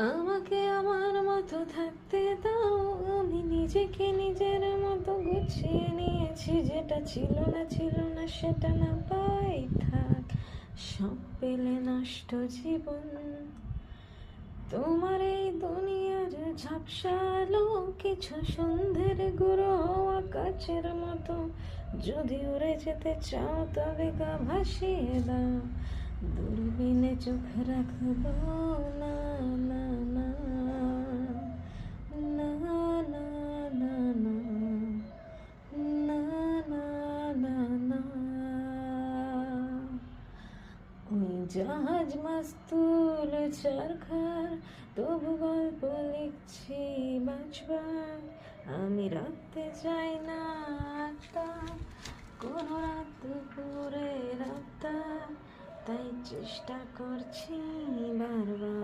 আমাকে আমার মতো থাকতে দাও। আমি নিজেকে নিজের মতো গুছিয়ে নিয়েছি। যেটা ছিল না ছিল না, সেটা না পাই থাক। সব পেলে নষ্ট জীবন। তোমার এই দুনিয়ার ঝাপসালো কিছু সন্ধ্যের গুঁড়ো হওয়া মতো। যদি উড়ে যেতে চাও, তবে গা ভাসিয়ে দাও। দূরবীনে চোখ রাখব না। জাহাজ মাস্তুল চরখার তবু গল্প লিখছি বাঁচবার আমি রাখতে চাই না আটটা কোনো রাত দুপুরে রাতটা তাই চেষ্টা করছি বারবার।